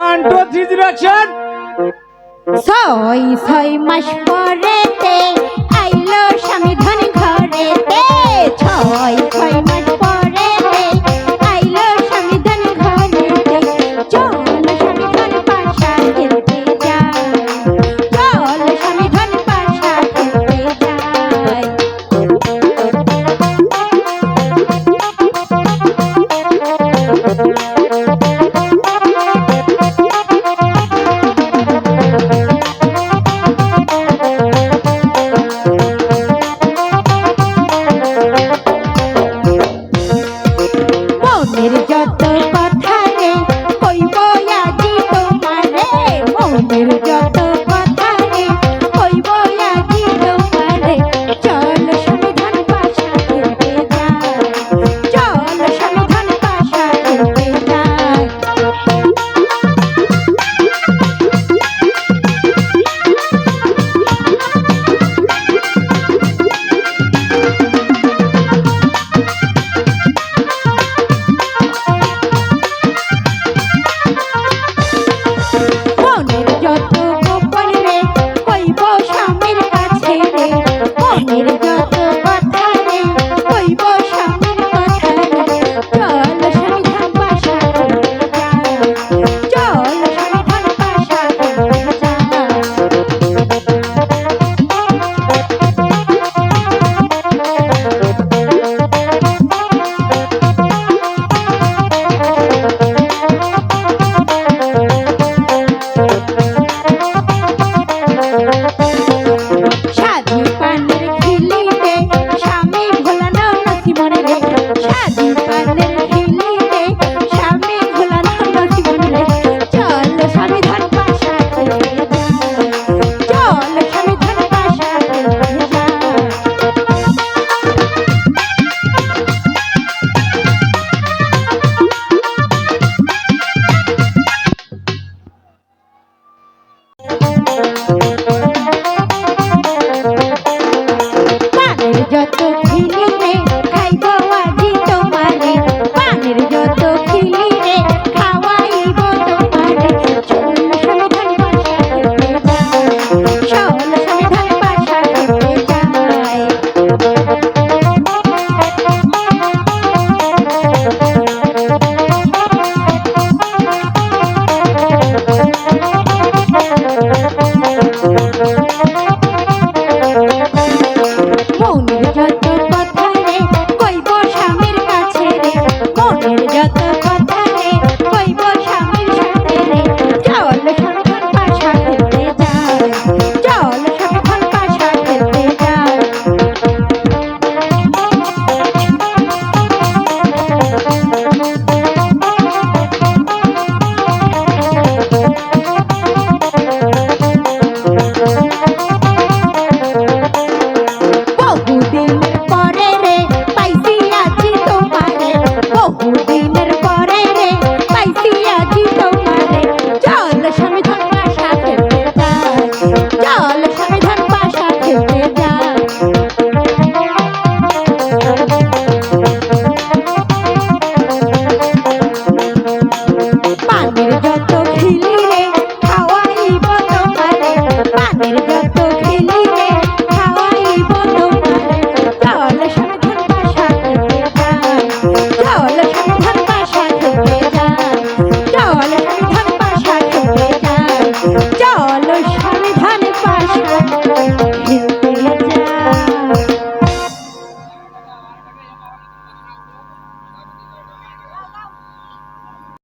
One two three zero action ছয় ছয় মাস পরেতে আইলো স্বামী ধন ঘরেতে। ছয় ছয় মাস পরেতে আইলো স্বামী ধন ঘরেতে। চল স্বামী ধন পাশা